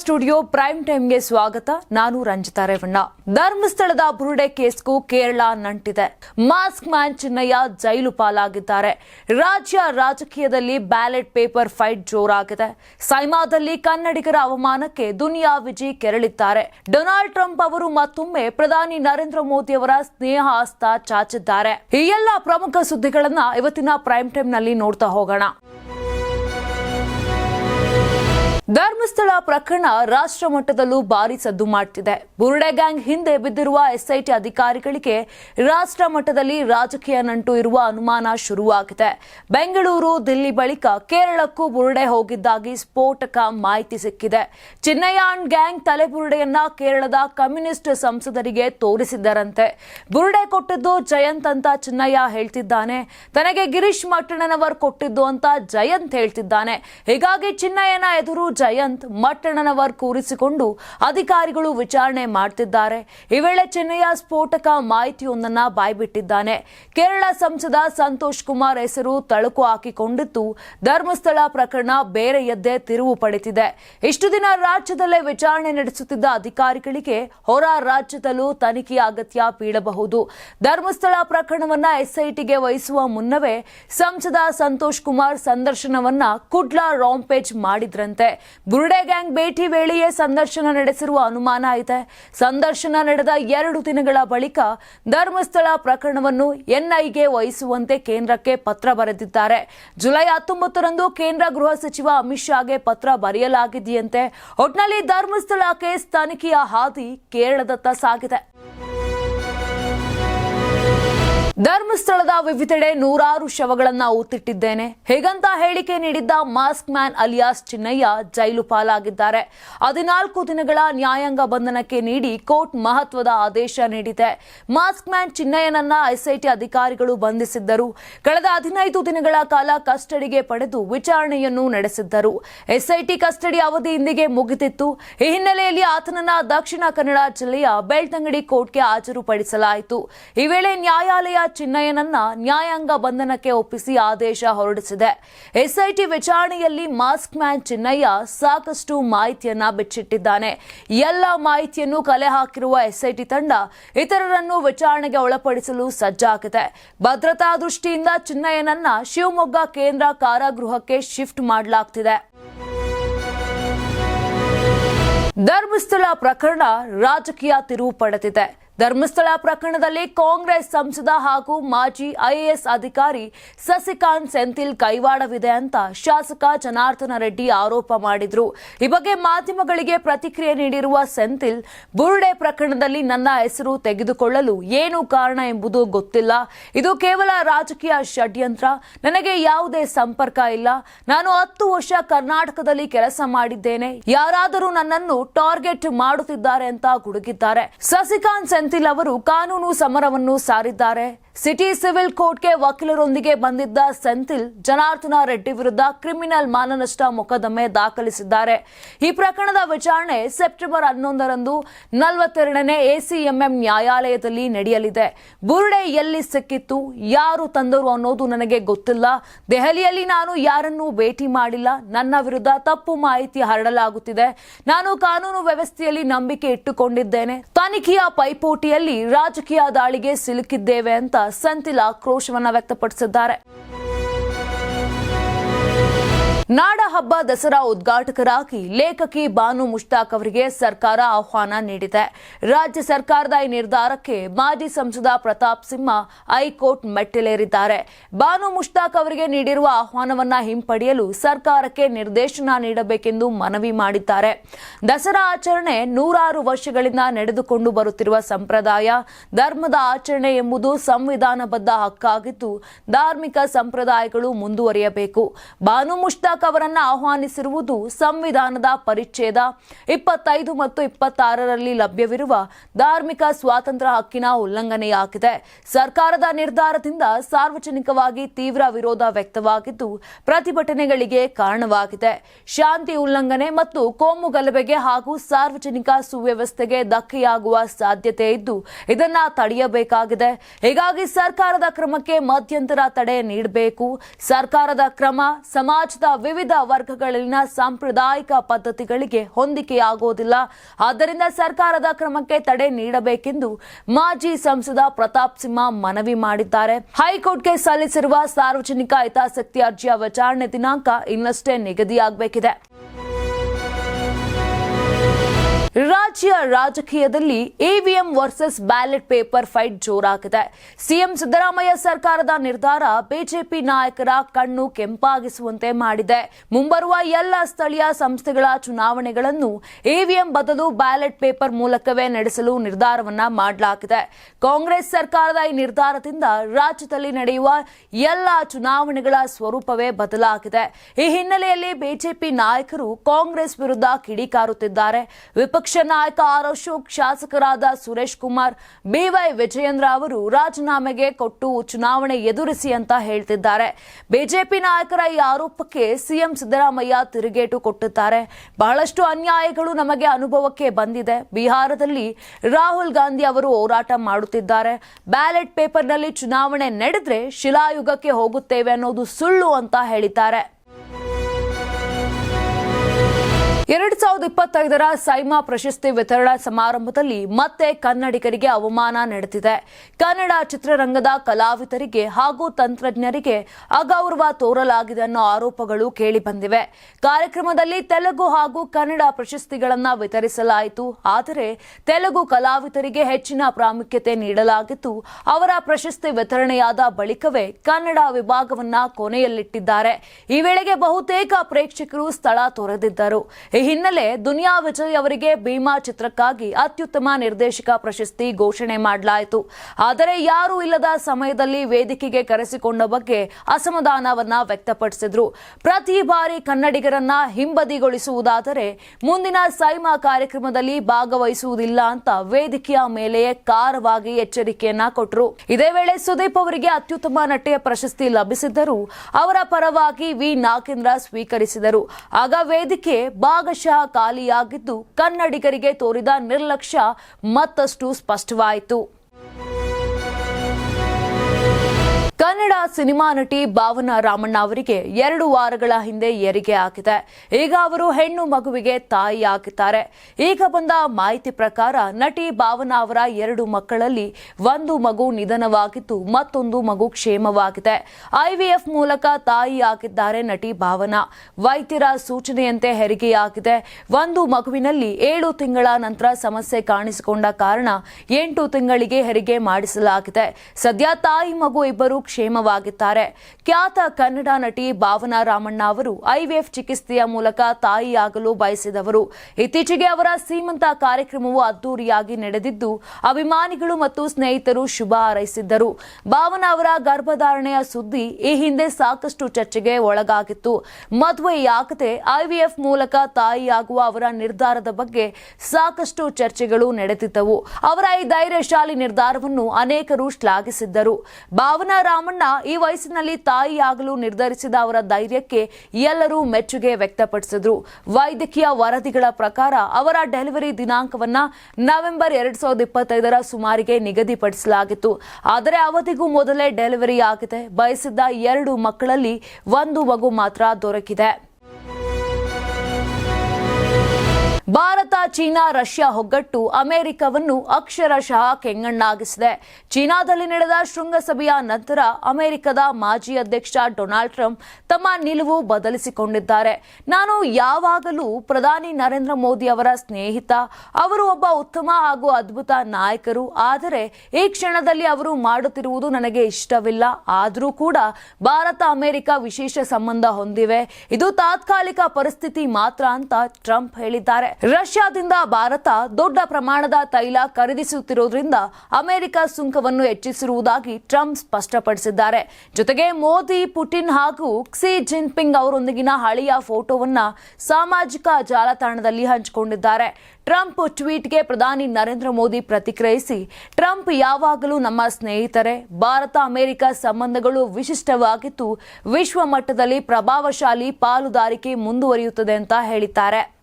Studio prime ಟೈಮ್ಗೆ ಸ್ವಾಗತ. ನಾನು ರಂಜಿತಾ ರೇವಣ್ಣ. ಧರ್ಮಸ್ಥಳದ ಬುರುಡೆ ಕೇಸ್ಗೂ ಕೇರಳ ನಂಟಿದೆ. ಮಾಸ್ಕ್ ಮ್ಯಾನ್ ಚಿನ್ನಯ್ಯ ಜೈಲು ಪಾಲಾಗಿದ್ದಾರೆ. ರಾಜ್ಯ ರಾಜಕೀಯದಲ್ಲಿ ಬ್ಯಾಲೆಟ್ ಪೇಪರ್ ಫೈಟ್ ಜೋರಾಗಿದೆ. ಸೈಮಾದಲ್ಲಿ ಕನ್ನಡಿಗರ ಅವಮಾನಕ್ಕೆ ದುನಿಯಾ ವಿಜಿ ಕೆರಳಿದ್ದಾರೆ. ಡೊನಾಲ್ಡ್ ಟ್ರಂಪ್ ಅವರು ಮತ್ತೊಮ್ಮೆ ಪ್ರಧಾನಿ ನರೇಂದ್ರ ಮೋದಿ ಅವರ ಸ್ನೇಹ ಚಾಚಿದ್ದಾರೆ. ಈ ಎಲ್ಲ ಪ್ರಮುಖ ಸುದ್ದಿಗಳನ್ನ ಇವತ್ತಿನ ಪ್ರೈಮ್ ಟೈಮ್ನಲ್ಲಿ ನೋಡ್ತಾ ಹೋಗೋಣ. ಧರ್ಮಸ್ಥಳ ಪ್ರಕರಣ ರಾಷ್ಟ್ರ ಮಟ್ಟದಲ್ಲೂ ಭಾರಿ ಸದ್ದು ಮಾಡ್ತಿದೆ. ಬುರುಡೆ ಗ್ಯಾಂಗ್ ಹಿಂದೆ ಬಿದ್ದಿರುವ ಎಸ್ಐಟಿ ಅಧಿಕಾರಿಗಳಿಗೆ ರಾಷ್ಟ್ರ ಮಟ್ಟದಲ್ಲಿ ರಾಜಕೀಯ ನಂಟು ಇರುವ ಅನುಮಾನ ಶುರುವಾಗಿದೆ. ಬೆಂಗಳೂರು, ದಿಲ್ಲಿ ಬಳಿಕ ಕೇರಳಕ್ಕೂ ಬುರುಡೆ ಹೋಗಿದ್ದಾಗಿ ಸ್ಫೋಟಕ ಮಾಹಿತಿ ಸಿಕ್ಕಿದೆ. ಚಿನ್ನಯ್ಯ ಅಂಡ್ ಗ್ಯಾಂಗ್ ತಲೆಬುರುಡೆಯನ್ನ ಕೇರಳದ ಕಮ್ಯುನಿಸ್ಟ್ ಸಂಸದರಿಗೆ ತೋರಿಸಿದ್ದರಂತೆ. ಬುರುಡೆ ಕೊಟ್ಟಿದ್ದು ಜಯಂತ್ ಅಂತ ಚಿನ್ನಯ್ಯ ಹೇಳ್ತಿದ್ದಾನೆ. ತನಗೆ ಗಿರೀಶ್ ಮಟ್ಟಣ್ಣನವರ್ ಕೊಟ್ಟಿದ್ದು ಅಂತ ಜಯಂತ್ ಹೇಳ್ತಿದ್ದಾನೆ. ಹೀಗಾಗಿ ಚಿನ್ನಯ್ಯನ ಎದುರು ಜಯಂತ್ ಮಟ್ಟಣ್ಣನವರ್ ಕೂರಿಸಿಕೊಂಡು ಅಧಿಕಾರಿಗಳು ವಿಚಾರಣೆ ಮಾಡ್ತಿದ್ದಾರೆ. ಈ ವೇಳೆ ಚಿನ್ನಯ್ಯ ಸ್ಫೋಟಕ ಮಾಹಿತಿಯೊಂದನ್ನ ಬಾಯ್ಬಿಟ್ಟಿದ್ದಾನೆ. ಕೇರಳ ಸಂಸದ ಸಂತೋಷ್ ಕುಮಾರ್ ಹೆಸರು ತಳುಕು ಹಾಕಿಕೊಂಡಿದ್ದು, ಧರ್ಮಸ್ಥಳ ಪ್ರಕರಣ ಬೇರೆಯದ್ದೇ ತಿರುವು ಪಡೆದಿದೆ ಇಷ್ಟು ದಿನ ರಾಜ್ಯದಲ್ಲೇ ವಿಚಾರಣೆ ನಡೆಸುತ್ತಿದ್ದ ಅಧಿಕಾರಿಗಳಿಗೆ ಹೊರ ರಾಜ್ಯದಲ್ಲೂ ತನಿಖೆಯ ಅಗತ್ಯ ಬೀಳಬಹುದು ಧರ್ಮಸ್ಥಳ ಪ್ರಕರಣವನ್ನ ಎಸ್ಐಟಿಗೆ ವಹಿಸುವ ಮುನ್ನವೇ ಸಂಸದ ಸಂತೋಷ್ ಕುಮಾರ್ ಸಂದರ್ಶನವನ್ನ ಕುಡ್ಲಾ ರಾಂಪೇಜ್ ಮಾಡಿದ್ರಂತೆ. ಬುರುಡೆ ಗ್ಯಾಂಗ್ ಭೇಟಿ ವೇಳೆಯೇ ಸಂದರ್ಶನ ನಡೆಸಿರುವ ಅನುಮಾನ ಇದೆ. ಸಂದರ್ಶನ ನಡೆದ ಎರಡು ದಿನಗಳ ಬಳಿಕ ಧರ್ಮಸ್ಥಳ ಪ್ರಕರಣವನ್ನು ಎನ್ಐಗೆ ವಹಿಸುವಂತೆ ಕೇಂದ್ರಕ್ಕೆ ಪತ್ರ ಬರೆದಿದ್ದಾರೆ. ಜುಲೈ ಹತ್ತೊಂಬತ್ತರಂದು ಕೇಂದ್ರ ಗೃಹ ಸಚಿವ ಅಮಿತ್ ಶಾಗೆ ಪತ್ರ ಬರೆಯಲಾಗಿದೆಯಂತೆ. ಒಟ್ನಲ್ಲಿ ಧರ್ಮಸ್ಥಳ ಕೇಸ್ ತನಿಖೆಯ ಹಾದಿ ಕೇರಳದತ್ತ ಸಾಗಿದೆ. ಧರ್ಮಸ್ಥಳದ ವಿವಿಧೆಡೆ ನೂರಾರು ಶವಗಳನ್ನ ಊತಿಟ್ಟಿದ್ದೇನೆ ಹೇಗಂತ ಹೇಳಿಕೆ ನೀಡಿದ್ದ mask man alias Chinnayya jail ಪಾಲಾಗಿದ್ದಾರೆ. ಹದಿನಾಲ್ಕು ದಿನಗಳ ನ್ಯಾಯಾಂಗ ಬಂಧನಕ್ಕೆ ನೀಡಿ ಕೋರ್ಟ್ ಮಹತ್ವದ ಆದೇಶ ನೀಡಿದೆ. ಮಾಸ್ಕ್ ಮ್ಯಾನ್ ಚಿನ್ನಯ್ಯನನ್ನ ಎಸ್ಐಟಿ ಅಧಿಕಾರಿಗಳು ಬಂಧಿಸಿದ್ದರು. ಕಳೆದ ಹದಿನೈದು ದಿನಗಳ ಕಾಲ ಕಸ್ಟಡಿಗೆ ಪಡೆದು ವಿಚಾರಣೆಯನ್ನು ನಡೆಸಿದ್ದರು. ಎಸ್ಐಟಿ ಕಸ್ಟಡಿ ಅವಧಿ ಇಂದಿಗೆ ಮುಗಿದಿತ್ತು. ಈ ಹಿನ್ನೆಲೆಯಲ್ಲಿ ಆತನನ್ನ ದಕ್ಷಿಣ ಕನ್ನಡ ಜಿಲ್ಲೆಯ ಬೆಳ್ತಂಗಡಿ ಕೋರ್ಟ್ಗೆ ಹಾಜರುಪಡಿಸಲಾಯಿತು. ಈ ವೇಳೆ ನ್ಯಾಯಾಲಯ ಚಿನ್ನಯ್ಯನನ್ನ ನ್ಯಾಯಾಂಗ ಬಂಧನಕ್ಕೆ ಒಪ್ಪಿಸಿ ಆದೇಶ ಹೊರಡಿಸಿದೆ. ಎಸ್ಐಟಿ ವಿಚಾರಣೆಯಲ್ಲಿ ಮಾಸ್ಕ್ ಮ್ಯಾನ್ ಚಿನ್ನಯ್ಯ ಸಾಕಷ್ಟು ಮಾಹಿತಿಯನ್ನ ಬಿಚ್ಚಿಟ್ಟಿದ್ದಾನೆ. ಎಲ್ಲ ಮಾಹಿತಿಯನ್ನು ಕಲೆ ಹಾಕಿರುವ ಎಸ್ಐಟಿ ತಂಡ ಇತರರನ್ನು ವಿಚಾರಣೆಗೆ ಒಳಪಡಿಸಲು ಸಜ್ಜಾಗಿದೆ. ಭದ್ರತಾ ದೃಷ್ಟಿಯಿಂದ ಚಿನ್ನಯ್ಯನನ್ನ ಶಿವಮೊಗ್ಗ ಕೇಂದ್ರ ಕಾರಾಗೃಹಕ್ಕೆ ಶಿಫ್ಟ್ ಮಾಡಲಾಗ್ತಿದೆ. ಧರ್ಮಸ್ಥಳ ಪ್ರಕರಣ ರಾಜಕೀಯ ತಿರುವು ಪಡೆದಿದೆ. ಧರ್ಮಸ್ಥಳ ಪ್ರಕರಣದಲ್ಲಿ ಕಾಂಗ್ರೆಸ್ ಸಂಸದ ಹಾಗೂ ಮಾಜಿ ಐಎಎಸ್ ಅಧಿಕಾರಿ ಸಸಿಕಾಂತ್ ಸೆಂಥಿಲ್ ಕೈವಾಡವಿದೆ ಅಂತ ಶಾಸಕ ಜನಾರ್ದನ ರೆಡ್ಡಿ ಆರೋಪ ಮಾಡಿದ್ರು. ಈ ಬಗ್ಗೆ ಮಾಧ್ಯಮಗಳಿಗೆ ಪ್ರತಿಕ್ರಿಯೆ ನೀಡಿರುವ ಸೆಂಥಿಲ್, ಬುರುಡೆ ಪ್ರಕರಣದಲ್ಲಿ ನನ್ನ ಹೆಸರು ತೆಗೆದುಕೊಳ್ಳಲು ಏನು ಕಾರಣ ಎಂಬುದು ಗೊತ್ತಿಲ್ಲ. ಇದು ಕೇವಲ ರಾಜಕೀಯ ಷಡ್ಯಂತ್ರ. ನನಗೆ ಯಾವುದೇ ಸಂಪರ್ಕ ಇಲ್ಲ. ನಾನು ಹತ್ತು ವರ್ಷ ಕರ್ನಾಟಕದಲ್ಲಿ ಕೆಲಸ ಮಾಡಿದ್ದೇನೆ. ಯಾರಾದರೂ ನನ್ನನ್ನು ಟಾರ್ಗೆಟ್ ಮಾಡುತ್ತಿದ್ದಾರೆ ಅಂತ ಗುಡುಗಿದ್ದಾರೆ. ಸಸಿಕಾಂತ್ ಸೆಂಥಿಲ್ ಅವರು ಕಾನೂನು ಸಮರವನ್ನು ಸಾರಿದ್ದಾರೆ. ಸಿಟಿ ಸಿವಿಲ್ ಕೋರ್ಟ್ಗೆ ವಕೀಲರೊಂದಿಗೆ ಬಂದಿದ್ದ ಸೆಂಥಿಲ್ ಜನಾರ್ದನ ರೆಡ್ಡಿ ವಿರುದ್ಧ ಕ್ರಿಮಿನಲ್ ಮಾನನಷ್ಟ ಮೊಕದ್ದಮೆ ದಾಖಲಿಸಿದ್ದಾರೆ. ಈ ಪ್ರಕರಣದ ವಿಚಾರಣೆ ಸೆಪ್ಟೆಂಬರ್ ಹನ್ನೊಂದರಂದು ನಲವತ್ತೆರಡನೇ ಎಸಿಎಂಎಂ ನ್ಯಾಯಾಲಯದಲ್ಲಿ ನಡೆಯಲಿದೆ. ಬುರುಡೆ ಎಲ್ಲಿ ಸಿಕ್ಕಿತ್ತು, ಯಾರು ತಂದರು ಅನ್ನೋದು ನನಗೆ ಗೊತ್ತಿಲ್ಲ. ದೆಹಲಿಯಲ್ಲಿ ನಾನು ಯಾರನ್ನೂ ಭೇಟಿ ಮಾಡಿಲ್ಲ. ನನ್ನ ವಿರುದ್ಧ ತಪ್ಪು ಮಾಹಿತಿ ಹರಡಲಾಗುತ್ತಿದೆ. ನಾನು ಕಾನೂನು ವ್ಯವಸ್ಥೆಯಲ್ಲಿ ನಂಬಿಕೆ ಇಟ್ಟುಕೊಂಡಿದ್ದೇನೆ. ತನಿಖೆಯ ಪೈಪೋಟಿಯಲ್ಲಿ ರಾಜಕೀಯ ದಾಳಿಗೆ ಸಿಲುಕಿದ್ದೇವೆ ಅಂತ ಸಂತಿಲ ಆಕ್ರೋಶವನ್ನ ವ್ಯಕ್ತಪಡಿಸಿದ್ದಾರೆ. ನಾಡ ಹಬ್ಬ ದಸರಾ ಉದ್ಘಾಟಕರಾಗಿ ಲೇಖಕಿ ಬಾನು ಮುಷ್ತಾಕ್ ಅವರಿಗೆ ಸರ್ಕಾರ ಆಹ್ವಾನ ನೀಡಿದೆ. ರಾಜ್ಯ ಸರ್ಕಾರದ ಈ ನಿರ್ಧಾರಕ್ಕೆ ಮಾಜಿ ಸಂಸದ ಪ್ರತಾಪ್ ಸಿಂಹ ಹೈಕೋರ್ಟ್ ಮೆಟ್ಟಿಲೇರಿದ್ದಾರೆ. ಬಾನು ಮುಷ್ತಾಕ್ ಅವರಿಗೆ ನೀಡಿರುವ ಆಹ್ವಾನವನ್ನ ಹಿಂಪಡೆಯಲು ಸರ್ಕಾರಕ್ಕೆ ನಿರ್ದೇಶನ ನೀಡಬೇಕೆಂದು ಮನವಿ ಮಾಡಿದ್ದಾರೆ. ದಸರಾ ಆಚರಣೆ ನೂರಾರು ವರ್ಷಗಳಿಂದ ನಡೆದುಕೊಂಡು ಬರುತ್ತಿರುವ ಸಂಪ್ರದಾಯ, ಧರ್ಮದ ಆಚರಣೆ ಎಂಬುದು ಸಂವಿಧಾನಬದ್ಧ ಹಕ್ಕಾಗಿದ್ದು ಧಾರ್ಮಿಕ ಸಂಪ್ರದಾಯಗಳು ಮುಂದುವರಿಯಬೇಕು. ಬಾನು ಮುಷ್ತಾಕ್ ಅವರನ್ನ ಆಹ್ವಾನಿಸಿರುವುದು ಸಂವಿಧಾನದ ಪರಿಚ್ಛೇದ. ಇಪ್ಪತ್ತೈದು ಮತ್ತು ಇಪ್ಪತ್ತಾರರಲ್ಲಿ ಲಭ್ಯವಿರುವ ಧಾರ್ಮಿಕ ಸ್ವಾತಂತ್ರ್ಯ ಹಕ್ಕಿನ ಉಲ್ಲಂಘನೆಯಾಗಿದೆ. ಸರ್ಕಾರದ ನಿರ್ಧಾರದಿಂದ ಸಾರ್ವಜನಿಕವಾಗಿ ತೀವ್ರ ವಿರೋಧ ವ್ಯಕ್ತವಾಗಿದ್ದು, ಪ್ರತಿಭಟನೆಗಳಿಗೆ ಕಾರಣವಾಗಿದೆ. ಶಾಂತಿ ಉಲ್ಲಂಘನೆ ಮತ್ತು ಕೋಮು ಗಲಭೆಗೆ ಹಾಗೂ ಸಾರ್ವಜನಿಕ ಸುವ್ಯವಸ್ಥೆಗೆ ಧಕ್ಕೆಯಾಗುವ ಸಾಧ್ಯತೆ ಇದ್ದು, ಇದನ್ನ ತಡೆಯಬೇಕಾಗಿದೆ. ಹೀಗಾಗಿ ಸರ್ಕಾರದ ಕ್ರಮಕ್ಕೆ ಮಧ್ಯಂತರ ತಡೆ ನೀಡಬೇಕು. ಸರ್ಕಾರದ ಕ್ರಮ ಸಮಾಜದ ವಿವಿಧ ವರ್ಗಗಳಲ್ಲಿನ ಸಾಂಪ್ರದಾಯಿಕ ಪದ್ಧತಿಗಳಿಗೆ ಹೊಂದಿಕೆಯಾಗುವುದಿಲ್ಲ. ಆದ್ದರಿಂದ ಸರ್ಕಾರದ ಕ್ರಮಕ್ಕೆ ತಡೆ ನೀಡಬೇಕೆಂದು ಮಾಜಿ ಸಂಸದ ಪ್ರತಾಪ್ ಸಿಂಹ ಮನವಿ ಮಾಡಿದ್ದಾರೆ. ಹೈಕೋರ್ಟ್ಗೆ ಸಲ್ಲಿಸಿರುವ ಸಾರ್ವಜನಿಕ ಹಿತಾಸಕ್ತಿ ಅರ್ಜಿಯ ವಿಚಾರಣೆ ದಿನಾಂಕ ಇನ್ನಷ್ಟೇ ನಿಗದಿಯಾಗಬೇಕಿದೆ. ರಾಜ್ಯ ರಾಜಕೀಯದಲ್ಲಿ EVM versus ballot paper fight ಜೋರಾಗಿದೆ. CM Siddaramaiah ಸರ್ಕಾರದ ನಿರ್ಧಾರ ಬಿಜೆಪಿ ನಾಯಕರ ಕಣ್ಣು ಕೆಂಪಾಗಿಸುವಂತೆ ಮಾಡಿದೆ. ಮುಂಬರುವ ಎಲ್ಲ ಸ್ಥಳೀಯ ಸಂಸ್ಥೆಗಳ ಚುನಾವಣೆಗಳನ್ನು ಇವಿಎಂ ಬದಲು ಬ್ಯಾಲೆಟ್ ಪೇಪರ್ ಮೂಲಕವೇ ನಡೆಸಲು ನಿರ್ಧಾರವನ್ನ ಮಾಡಲಾಗಿದೆ. ಕಾಂಗ್ರೆಸ್ ಸರ್ಕಾರದ ಈ ನಿರ್ಧಾರದಿಂದ ರಾಜ್ಯದಲ್ಲಿ ನಡೆಯುವ ಎಲ್ಲ ಚುನಾವಣೆಗಳ ಸ್ವರೂಪವೇ ಬದಲಾಗಿದೆ. ಈ ಹಿನ್ನೆಲೆಯಲ್ಲಿ ಬಿಜೆಪಿ ನಾಯಕರು ಕಾಂಗ್ರೆಸ್ ವಿರುದ್ಧ ಕಿಡಿಕಾರುತ್ತಿದ್ದಾರೆ. ವಿಪಕ್ಷ ನಾಯಕ ಆರ್ ಅಶೋಕ್ ಶಾಸಕರಾದ ಸುರೇಶ್ ಕುಮಾರ್, ಬಿವೈ ವಿಜಯೇಂದ್ರ ಅವರು ರಾಜೀನಾಮೆಗೆ ಕೊಟ್ಟು ಚುನಾವಣೆ ಎದುರಿಸಿ ಅಂತ ಹೇಳ್ತಿದ್ದಾರೆ. ಬಿಜೆಪಿ ನಾಯಕರ ಈ ಆರೋಪಕ್ಕೆ ಸಿಎಂ ಸಿದ್ದರಾಮಯ್ಯ ತಿರುಗೇಟು ಕೊಟ್ಟಿದ್ದಾರೆ. ಬಹಳಷ್ಟು ಅನ್ಯಾಯಗಳು ನಮಗೆ ಅನುಭವಕ್ಕೆ ಬಂದಿದೆ. ಬಿಹಾರದಲ್ಲಿ ರಾಹುಲ್ ಗಾಂಧಿ ಅವರು ಹೋರಾಟ ಮಾಡುತ್ತಿದ್ದಾರೆ. ಬ್ಯಾಲೆಟ್ ಪೇಪರ್ನಲ್ಲಿ ಚುನಾವಣೆ ನಡೆದ್ರೆ ಶಿಲಾಯುಗಕ್ಕೆ ಹೋಗುತ್ತೇವೆ ಅನ್ನೋದು ಸುಳ್ಳು ಅಂತ ಹೇಳಿದ್ದಾರೆ. ಎರಡ್ ಸಾವಿರದ ಇಪ್ಪತ್ತೈದರ ಸೈಮಾ ಪ್ರಶಸ್ತಿ ವಿತರಣಾ ಸಮಾರಂಭದಲ್ಲಿ ಮತ್ತೆ ಕನ್ನಡಿಗರಿಗೆ ಅವಮಾನ ನಡೆದಿದೆ. ಕನ್ನಡ ಚಿತ್ರರಂಗದ ಕಲಾವಿದರಿಗೆ ಹಾಗೂ ತಂತ್ರಜ್ಞರಿಗೆ ಅಗೌರವ ತೋರಲಾಗಿದೆ ಅನ್ನೋ ಆರೋಪಗಳು ಕೇಳಿಬಂದಿವೆ. ಕಾರ್ಯಕ್ರಮದಲ್ಲಿ ತೆಲುಗು ಹಾಗೂ ಕನ್ನಡ ಪ್ರಶಸ್ತಿಗಳನ್ನು ವಿತರಿಸಲಾಯಿತು. ಆದರೆ ತೆಲುಗು ಕಲಾವಿದರಿಗೆ ಹೆಚ್ಚಿನ ಪ್ರಾಮುಖ್ಯತೆ ನೀಡಲಾಗಿದ್ದು, ಅವರ ಪ್ರಶಸ್ತಿ ವಿತರಣೆಯಾದ ಬಳಿಕವೇ ಕನ್ನಡ ವಿಭಾಗವನ್ನ ಕೊನೆಯಲ್ಲಿಟ್ಟಿದ್ದಾರೆ. ಈ ವೇಳೆಗೆ ಬಹುತೇಕ ಪ್ರೇಕ್ಷಕರು ಸ್ಥಳ ತೊರೆದಿದ್ದರು. ಈ ಹಿನ್ನೆಲೆ ದುನಿಯಾ ವಿಜಯ್ ಅವರಿಗೆ ಭೀಮಾ ಚಿತ್ರಕ್ಕಾಗಿ ಅತ್ಯುತ್ತಮ ನಿರ್ದೇಶಕ ಪ್ರಶಸ್ತಿ ಘೋಷಣೆ ಮಾಡಲಾಯಿತು. ಆದರೆ ಯಾರೂ ಇಲ್ಲದ ಸಮಯದಲ್ಲಿ ವೇದಿಕೆಗೆ ಕರೆಸಿಕೊಂಡ ಬಗ್ಗೆ ಅಸಮಾಧಾನವನ್ನ ವ್ಯಕ್ತಪಡಿಸಿದ್ರು. ಪ್ರತಿ ಬಾರಿ ಕನ್ನಡಿಗರನ್ನ ಹಿಂಬದಿಗೊಳಿಸುವುದಾದರೆ ಮುಂದಿನ ಸೈಮಾ ಕಾರ್ಯಕ್ರಮದಲ್ಲಿ ಭಾಗವಹಿಸುವುದಿಲ್ಲ ಅಂತ ವೇದಿಕೆಯ ಮೇಲೆಯೇ ಕಾರವಾಗಿ ಎಚ್ಚರಿಕೆಯನ್ನ ಕೊಟ್ಟರು ಇದೇ ವೇಳೆ ಸುದೀಪ್ ಅವರಿಗೆ ಅತ್ಯುತ್ತಮ ನಟಿಯ ಪ್ರಶಸ್ತಿ ಲಭಿಸಿದ್ದರೂ ಅವರ ಪರವಾಗಿ ವಿ. ನಾಗೇಂದ್ರ ಸ್ವೀಕರಿಸಿದರು. ಆಗ ವೇದಿಕೆ ಭಾಗಶಃ ಖಾಲಿಯಾಗಿದ್ದು ಕನ್ನಡಿಗರಿಗೆ ತೋರಿದ ನಿರ್ಲಕ್ಷ್ಯ ಮತ್ತಷ್ಟು ಸ್ಪಷ್ಟವಾಯಿತು. ಕನ್ನಡ ಸಿನಿಮಾ ನಟಿ ಭಾವನಾ ರಾಮಣ್ಣ ಅವರಿಗೆ ಎರಡು ವಾರಗಳ ಹಿಂದೆ ಹೆರಿಗೆ ಆಗಿದೆ ಈಗ ಅವರು ಹೆಣ್ಣು ಮಗುವಿಗೆ ತಾಯಿ ಆಗಿದ್ದಾರೆ ಈಗ ಬಂದ ಮಾಹಿತಿ ಪ್ರಕಾರ ನಟಿ ಭಾವನಾ ಅವರ ಎರಡು ಮಕ್ಕಳಲ್ಲಿ ಒಂದು ಮಗು ನಿಧನವಾಗಿದ್ದು ಮತ್ತೊಂದು ಮಗು ಕ್ಷೇಮವಾಗಿದೆ. ಐವಿಎಫ್ ಮೂಲಕ ತಾಯಿ ಆಗಿದ್ದಾರೆ ನಟಿ ಭಾವನಾ. ವೈದ್ಯರ ಸೂಚನೆಯಂತೆ ಹೆರಿಗೆಯಾಗಿದೆ ಒಂದು ಮಗುವಿನಲ್ಲಿ ಏಳು ತಿಂಗಳ ನಂತರ ಸಮಸ್ಯೆ ಕಾಣಿಸಿಕೊಂಡ ಕಾರಣ ಎಂಟು ತಿಂಗಳಿಗೆ ಹೆರಿಗೆ ಮಾಡಿಸಲಾಗಿದೆ. ಸದ್ಯ ತಾಯಿ ಮಗು ಇಬ್ಬರು ಕ್ಷೇಮವಾಗಿದ್ದಾರೆ. ಖ್ಯಾತ ಕನ್ನಡ ನಟಿ ಭಾವನಾ ರಾಮಣ್ಣ ಅವರು ಐವಿಎಫ್ ಚಿಕಿತ್ಸೆಯ ಮೂಲಕ ತಾಯಿಯಾಗಲು ಬಯಸಿದವರು. ಇತ್ತೀಚೆಗೆ ಅವರ ಸೀಮಂತ ಕಾರ್ಯಕ್ರಮವು ಅದ್ದೂರಿಯಾಗಿ ನಡೆದಿದ್ದು, ಅಭಿಮಾನಿಗಳು ಮತ್ತು ಸ್ನೇಹಿತರು ಶುಭ ಹಾರೈಸಿದ್ದರು. ಭಾವನಾ ಅವರ ಗರ್ಭಧಾರಣೆಯ ಸುದ್ದಿ ಈ ಹಿಂದೆ ಸಾಕಷ್ಟು ಚರ್ಚೆಗೆ ಒಳಗಾಗಿತ್ತು. ಮದುವೆಯಾಗದೆ ಐವಿಎಫ್ ಮೂಲಕ ತಾಯಿಯಾಗುವ ಅವರ ನಿರ್ಧಾರದ ಬಗ್ಗೆ ಸಾಕಷ್ಟು ಚರ್ಚೆಗಳು ನಡೆದಿದ್ದವು. ಅವರ ಈ ಧೈರ್ಯಶಾಲಿ ನಿರ್ಧಾರವನ್ನು ಅನೇಕರು ಶ್ಲಾಘಿಸಿದ್ದರು. ಭಾವನಾ ರಾಮಣ್ಣ ಈ ವಯಸ್ಸಿನಲ್ಲಿ ತಾಯಿಯಾಗಲು ನಿರ್ಧರಿಸಿದ ಅವರ ಧೈರ್ಯಕ್ಕೆ ಎಲ್ಲರೂ ಮೆಚ್ಚುಗೆ ವ್ಯಕ್ತಪಡಿಸಿದ್ರು. ವೈದ್ಯಕೀಯ ವರದಿಗಳ ಪ್ರಕಾರ ಅವರ ಡೆಲಿವರಿ ದಿನಾಂಕವನ್ನ ನವೆಂಬರ್ ಎರಡ್ ಸಾವಿರದ ಇಪ್ಪತ್ತೈದರ ಸುಮಾರಿಗೆ ನಿಗದಿಪಡಿಸಲಾಗಿತ್ತು. ಆದರೆ ಅವಧಿಗೂ ಮೊದಲೇ ಡೆಲಿವರಿ ಆಗಿದೆ. ಬಯಸಿದ್ದ ಎರಡು ಮಕ್ಕಳಲ್ಲಿ ಒಂದು ಮಗು ಮಾತ್ರ ದೊರಕಿದೆ. ಭಾರತ, ಚೀನಾ, ರಷ್ಯಾ ಒಗ್ಗಟ್ಟು ಅಮೆರಿಕವನ್ನು ಅಕ್ಷರಶಃ ಕೆಂಗಣ್ಣಾಗಿಸಿದೆ. ಚೀನಾದಲ್ಲಿ ನಡೆದ ಶೃಂಗಸಭೆಯ ನಂತರ ಅಮೆರಿಕದ ಮಾಜಿ ಅಧ್ಯಕ್ಷ ಡೊನಾಲ್ಡ್ ಟ್ರಂಪ್ ತಮ್ಮ ನಿಲುವು ಬದಲಿಸಿಕೊಂಡಿದ್ದಾರೆ. ನಾನು ಯಾವಾಗಲೂ ಪ್ರಧಾನಿ ನರೇಂದ್ರ ಮೋದಿ ಅವರ ಸ್ನೇಹಿತ. ಅವರು ಒಬ್ಬ ಉತ್ತಮ ಹಾಗೂ ಅದ್ಭುತ ನಾಯಕರು. ಆದರೆ ಈ ಕ್ಷಣದಲ್ಲಿ ಅವರು ಮಾಡುತ್ತಿರುವುದು ನನಗೆ ಇಷ್ಟವಿಲ್ಲ. ಆದರೂ ಕೂಡ ಭಾರತ, ಅಮೆರಿಕ ವಿಶೇಷ ಸಂಬಂಧ ಹೊಂದಿವೆ. ಇದು ತಾತ್ಕಾಲಿಕ ಪರಿಸ್ಥಿತಿ ಮಾತ್ರ ಅಂತ ಟ್ರಂಪ್ ಹೇಳಿದ್ದಾರೆ. ರಷ್ಯಾದಿಂದ ಭಾರತ ದೊಡ್ಡ ಪ್ರಮಾಣದ ತೈಲ ಖರೀದಿಸುತ್ತಿರುವುದರಿಂದ ಅಮೆರಿಕ ಸುಂಕವನ್ನು ಹೆಚ್ಚಿಸಿರುವುದಾಗಿ ಟ್ರಂಪ್ ಸ್ಪಷ್ಟಪಡಿಸಿದ್ದಾರೆ. ಜೊತೆಗೆ ಮೋದಿ, ಪುಟಿನ್ ಹಾಗೂ ಕ್ಸಿ ಜಿನ್ಪಿಂಗ್ ಅವರೊಂದಿಗಿನ ಹಳೆಯ ಫೋಟೋವನ್ನ ಸಾಮಾಜಿಕ ಜಾಲತಾಣದಲ್ಲಿ ಹಂಚಿಕೊಂಡಿದ್ದಾರೆ. ಟ್ರಂಪ್ ಟ್ವೀಟ್ಗೆ ಪ್ರಧಾನಿ ನರೇಂದ್ರ ಮೋದಿ ಪ್ರತಿಕ್ರಿಯಿಸಿ, ಟ್ರಂಪ್ ಯಾವಾಗಲೂ ನಮ್ಮ ಸ್ನೇಹಿತರೆ, ಭಾರತ, ಅಮೆರಿಕ ಸಂಬಂಧಗಳು ವಿಶಿಷ್ಟವಾಗಿದ್ದು ವಿಶ್ವ ಮಟ್ಟದಲ್ಲಿ ಪ್ರಭಾವಶಾಲಿ ಪಾಲುದಾರಿಕೆ ಮುಂದುವರಿಯುತ್ತದೆ ಅಂತ ಹೇಳಿದ್ದಾರೆ.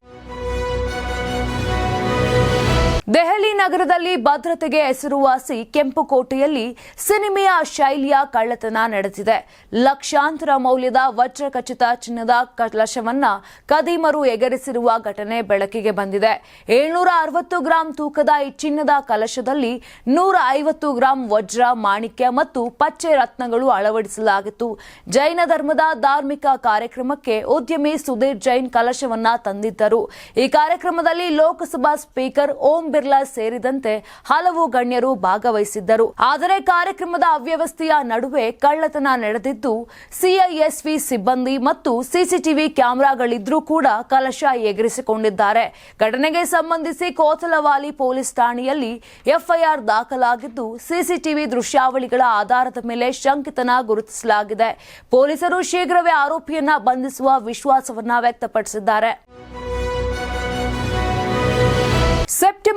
ದೆಹಲಿ ನಗರದಲ್ಲಿ ಭದ್ರತೆಗೆ ಹೆಸರುವಾಸಿ ಕೆಂಪುಕೋಟೆಯಲ್ಲಿ ಸಿನಿಮೆಯ ಶೈಲಿಯ ಕಳ್ಳತನ ನಡೆಸಿದೆ ಲಕ್ಷಾಂತರ ಮೌಲ್ಯದ ವಜ್ರಖಚಿತ ಚಿನ್ನದ ಕಲಶವನ್ನ ಕದೀಮರು ಎಗರಿಸಿರುವ ಘಟನೆ ಬೆಳಕಿಗೆ ಬಂದಿದೆ. ಏಳ್ನೂರ ಅರವತ್ತು ಗ್ರಾಂ ತೂಕದ ಈ ಚಿನ್ನದ ಕಲಶದಲ್ಲಿ ನೂರ ಐವತ್ತು ಗ್ರಾಂ ವಜ್ರ ಮಾಣಿಕ್ಯ ಮತ್ತು ಪಚ್ಚೆ ರತ್ನಗಳು ಅಳವಡಿಸಲಾಗಿತ್ತು. ಜೈನ ಧರ್ಮದ ಧಾರ್ಮಿಕ ಕಾರ್ಯಕ್ರಮಕ್ಕೆ ಉದ್ಯಮಿ ಸುಧೀರ್ ಜೈನ್ ಕಲಶವನ್ನ ತಂದಿದ್ದರು. ಈ ಕಾರ್ಯಕ್ರಮದಲ್ಲಿ ಲೋಕಸಭಾ ಸ್ಪೀಕರ್ ಓಂ ಬಿರ್ಲಾ ಸೇರಿದಂತೆ ಹಲವು ಗಣ್ಯರು ಭಾಗವಹಿಸಿದ್ದರು. ಆದರೆ ಕಾರ್ಯಕ್ರಮದ ಅವ್ಯವಸ್ಥೆಯ ನಡುವೆ ಕಳ್ಳತನ ನಡೆದಿದ್ದು, ಸಿಐಎಸ್ವಿ ಸಿಬ್ಬಂದಿ ಮತ್ತು ಸಿಸಿಟಿವಿ ಕ್ಯಾಮೆರಾಗಳಿದ್ರೂ ಕೂಡ ಕಲಶ ಎಗರಿಸಿಕೊಂಡಿದ್ದಾರೆ. ಘಟನೆಗೆ ಸಂಬಂಧಿಸಿ ಕೋತಲವಾಲಿ ಪೊಲೀಸ್ ಠಾಣೆಯಲ್ಲಿ ಎಫ್ಐಆರ್ ದಾಖಲಾಗಿದ್ದು, ಸಿಸಿಟಿವಿ ದೃಶ್ಯಾವಳಿಗಳ ಆಧಾರದ ಮೇಲೆ ಶಂಕಿತನ ಗುರುತಿಸಲಾಗಿದೆ. ಪೊಲೀಸರು ಶೀಘ್ರವೇ ಆರೋಪಿಯನ್ನ ಬಂಧಿಸುವ ವಿಶ್ವಾಸವನ್ನ ವ್ಯಕ್ತಪಡಿಸಿದ್ದಾರೆ.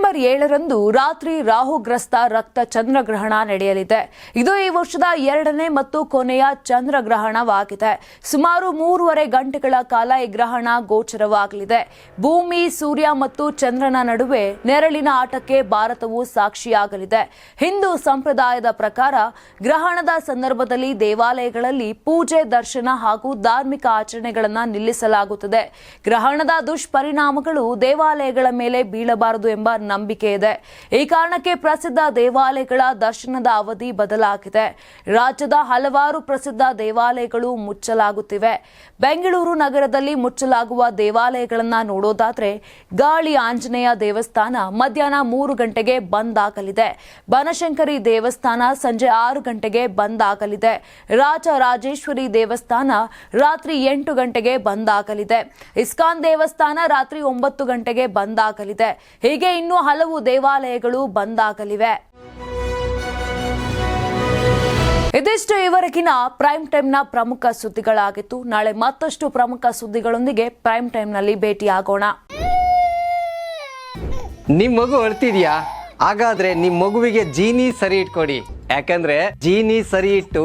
ಸೆಪ್ಟೆಂಬರ್ ಏಳರಂದು ರಾತ್ರಿ ರಾಹುಗ್ರಸ್ತ ರಕ್ತ ಚಂದ್ರಗ್ರಹಣ ನಡೆಯಲಿದೆ. ಇದು ಈ ವರ್ಷದ ಎರಡನೇ ಮತ್ತು ಕೊನೆಯ ಚಂದ್ರಗ್ರಹಣವಾಗಿದೆ. ಸುಮಾರು ಮೂರುವರೆ ಗಂಟೆಗಳ ಕಾಲ ಈ ಗ್ರಹಣ ಗೋಚರವಾಗಲಿದೆ. ಭೂಮಿ, ಸೂರ್ಯ ಮತ್ತು ಚಂದ್ರನ ನಡುವೆ ನೆರಳಿನ ಆಟಕ್ಕೆ ಭಾರತವು ಸಾಕ್ಷಿಯಾಗಲಿದೆ. ಹಿಂದೂ ಸಂಪ್ರದಾಯದ ಪ್ರಕಾರ ಗ್ರಹಣದ ಸಂದರ್ಭದಲ್ಲಿ ದೇವಾಲಯಗಳಲ್ಲಿ ಪೂಜೆ, ದರ್ಶನ ಹಾಗೂ ಧಾರ್ಮಿಕ ಆಚರಣೆಗಳನ್ನು ನಿಲ್ಲಿಸಲಾಗುತ್ತದೆ. ಗ್ರಹಣದ ದುಷ್ಪರಿಣಾಮಗಳು ದೇವಾಲಯಗಳ ಮೇಲೆ ಬೀಳಬಾರದು ಎಂಬ ನಂಬಿಕೆ ಇದೆ. ಈ ಕಾರಣಕ್ಕೆ ಪ್ರಸಿದ್ಧ ದೇವಾಲಯಗಳ ದರ್ಶನದ ಅವಧಿ ಬದಲಾಗಿದೆ. ರಾಜ್ಯದ ಹಲವಾರು ಪ್ರಸಿದ್ಧ ದೇವಾಲಯಗಳು ಮುಚ್ಚಲಾಗುತ್ತಿವೆ. ಬೆಂಗಳೂರು ನಗರದಲ್ಲಿ ಮುಚ್ಚಲಾಗುವ ದೇವಾಲಯಗಳನ್ನ ನೋಡೋದಾದ್ರೆ ಗಾಳಿ ಆಂಜನೇಯ ದೇವಸ್ಥಾನ ಮಧ್ಯಾಹ್ನ ಮೂರು ಗಂಟೆಗೆ ಬಂದ್ ಆಗಲಿದೆ. ಬನಶಂಕರಿ ದೇವಸ್ಥಾನ ಸಂಜೆ ಆರು ಗಂಟೆಗೆ ಬಂದ್ ಆಗಲಿದೆ. ರಾಜರಾಜೇಶ್ವರಿ ದೇವಸ್ಥಾನ ರಾತ್ರಿ ಎಂಟು ಗಂಟೆಗೆ ಬಂದ್ ಆಗಲಿದೆ. ಇಸ್ಕಾನ್ ದೇವಸ್ಥಾನ ರಾತ್ರಿ ಒಂಬತ್ತು ಗಂಟೆಗೆ ಬಂದ್ ಆಗಲಿದೆ. ಹೀಗೆ ಇನ್ನೂ ಹಲವು ದೇವಾಲಯಗಳು ಬಂದ್ ಆಗಲಿವೆ ಇದಿಷ್ಟು ಇವರೆಗಿನ ಪ್ರೈಮ್ ಟೈಮ್ನ ಪ್ರಮುಖ ಸುದ್ದಿಗಳಾಗಿತ್ತು. ನಾಳೆ ಮತ್ತಷ್ಟು ಪ್ರಮುಖ ಸುದ್ದಿಗಳೊಂದಿಗೆ ಪ್ರೈಮ್ ಟೈಮ್ನಲ್ಲಿ ಭೇಟಿಯಾಗೋಣ. ನಿಮ್ ಮಗು ಅಳ್ತಿದ್ಯಾ? ಹಾಗಾದ್ರೆ ನಿಮ್ ಮಗುವಿಗೆ ಜೀನಿ ಸರಿ ಇಟ್ಕೊಡಿ. ಯಾಕಂದ್ರೆ ಜೀನಿ ಸರಿ ಇಟ್ಟು